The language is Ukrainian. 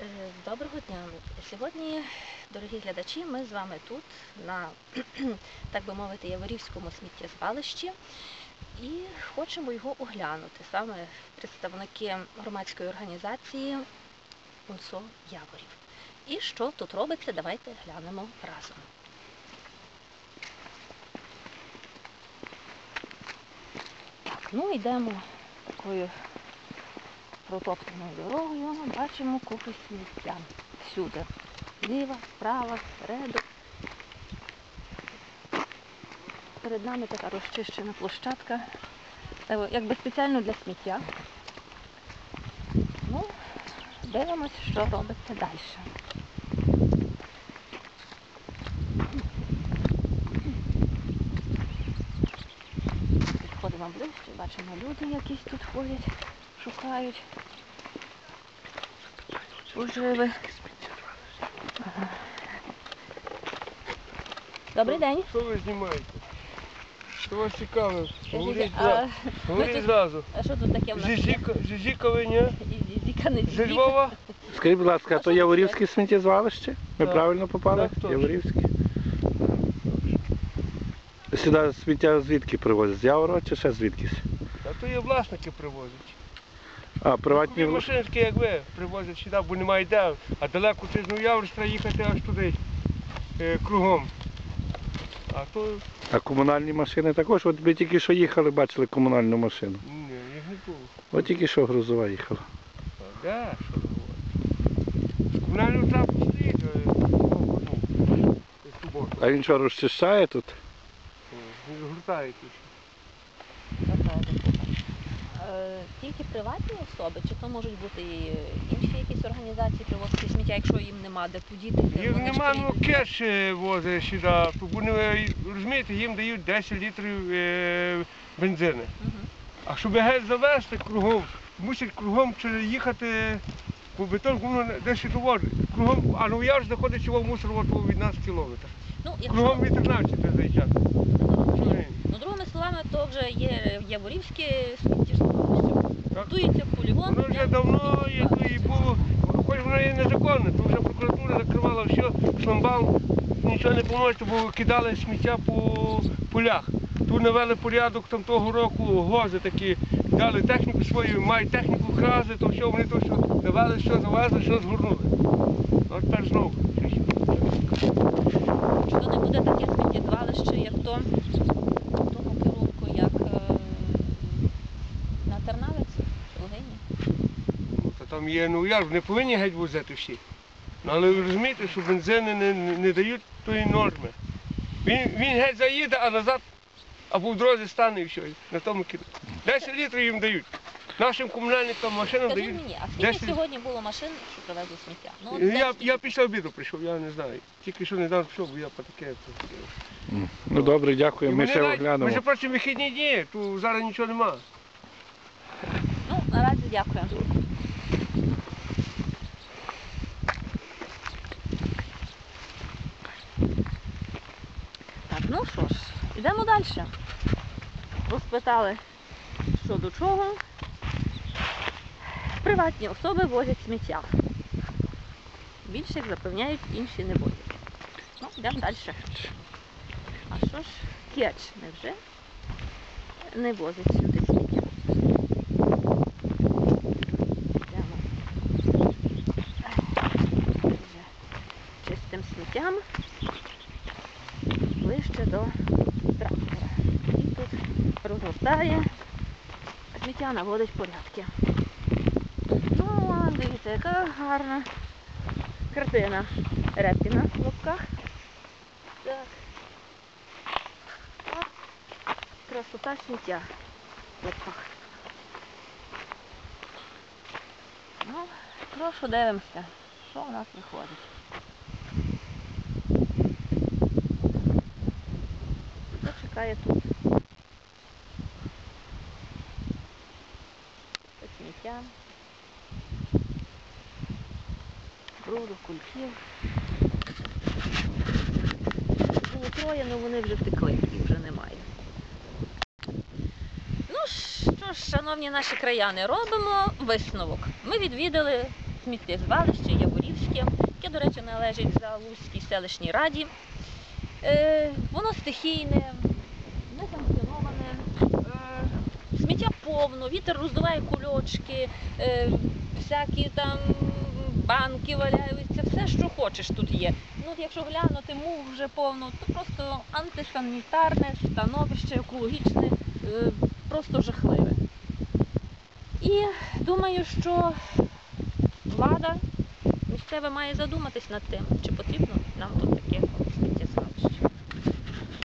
Е, Доброго дня. Сьогодні, дорогі глядачі, ми з вами тут, на, так би мовити, Яворівському сміттєзвалищі, і хочемо його оглянути. Саме представники громадської організації УНСО Яворів. І що тут робиться, давайте глянемо разом. Так, ну йдемо такою протоптаною дорогою, бачимо купи сміття. Всюди. Зліва, справа, спереду. Перед нами така розчищена площадка, е, якби спеціально для сміття. Ну, дивимось, що робиться далі. Підходимо ближче, бачимо люди якісь тут ходять, шукають поживи. Ага. Добрий день. Що ви знімаєте? Що вас цікавить? Говоріть, а, Говоріть тут- зразу. а що тут таке в нас? Жижіка, ні? Не Зі. Львова? Скажіть, будь ласка, А то Яворівське сміттєзвалище? Ми Так. правильно попали? Так, точно. Яворівське. Сюди сміття звідки привозять? З Яворова чи ще звідкись? А то є власники привозять. А, приватні Такі як ви, привозять сюди, бо немає де. А далеко через Новояворськ треба їхати аж туди, е, кругом. А то, а комунальні машини також. От ми тільки що їхали, бачили комунальну машину. ні, їх не було. От тільки що грузова їхала. А де, що? З комунального трафу стоїть, е, ну, з. А він що розчищає тут? Він гуртає тут. Е, Тільки приватні особи, чи то можуть бути і інші якісь організації привозити сміття, якщо їм нема де подіти? Їм нема, ну кеш е, возить сюди. Вони, розумієте, їм дають 10 літрів е, бензину. Мгм. А щоб геть завести кругом, мусять кругом їхати по бетонку, воно десь доводить. Кругом, а ну я ж знаходиться його мусор від нас кілометр. Ну, якщо Кругом від 13 треба заїжджати. Ну, другими словами, то вже є Яворівське сміттєзвалище. Готується полігон. Воно вже давно як і було, хоч воно є незаконне, то вже прокуратура закривала все, шламбал, нічого не поможе, бо кидали сміття по полях. Тут навели порядок там того року, гози такі, дали техніку свою, мають техніку крази, то все, вони то все навели, все завезли, все згорнули. От тепер знову. То не буде таке сміттєзвалище, як то в тому керунку, як е, на Тернавець, Лугині? Ну, то там є, ну як, не повинні геть возити всі. Ну, але ви розумієте, що бензини не, не, не дають тої норми. Він, він геть заїде, а назад або в дорозі стане і все. На тому кіно. 10 літрів їм дають. Нашим комунальникам машинам дають. мені, а скільки 10 сьогодні було машин, що привезли сміття? Ну, от Я, десь- я після обіду прийшов, я не знаю. Тільки що недавно пішов, бо я по таке. М. Ну добре, дякую. Ми ще Ми оглянемо. ще прочим вихідні дні, то зараз нічого нема. Ну, наразі дякую. Так, ну що ж, йдемо далі. Розпитали, що до чого. Приватні особи возять сміття. Більше, як запевняють, інші не возять. Ну, йдемо далі. А що ж, кетч невже не возить сюди сміття? Йдемо чистим сміттям ближче до. І тут розгортає сміття, наводить порядки. Ну, дивіться, яка гарна картина. Репкіна в лапках. Так. Красота сміття в лапках. Ну, прошу дивимося, що у нас виходить. Чекає тут? Сміття. Бруду, кульків. Було троє, але вони вже втекли, їх вже немає. Ну що ж, шановні наші краяни, робимо висновок. Ми відвідали сміттєзвалище Яворівське, яке, до речі, належить Залузькій селищній раді. Е, воно стихійне, несанкціоноване, е, сміття повно, вітер роздуває кульочки, е, всякі там банки валяються, все, що хочеш тут є. Ну, якщо глянути мух вже повно, то просто антисанітарне становище, екологічне, е, просто жахливе. І думаю, що влада місцева має задуматись над тим, чи потрібно нам тут таке.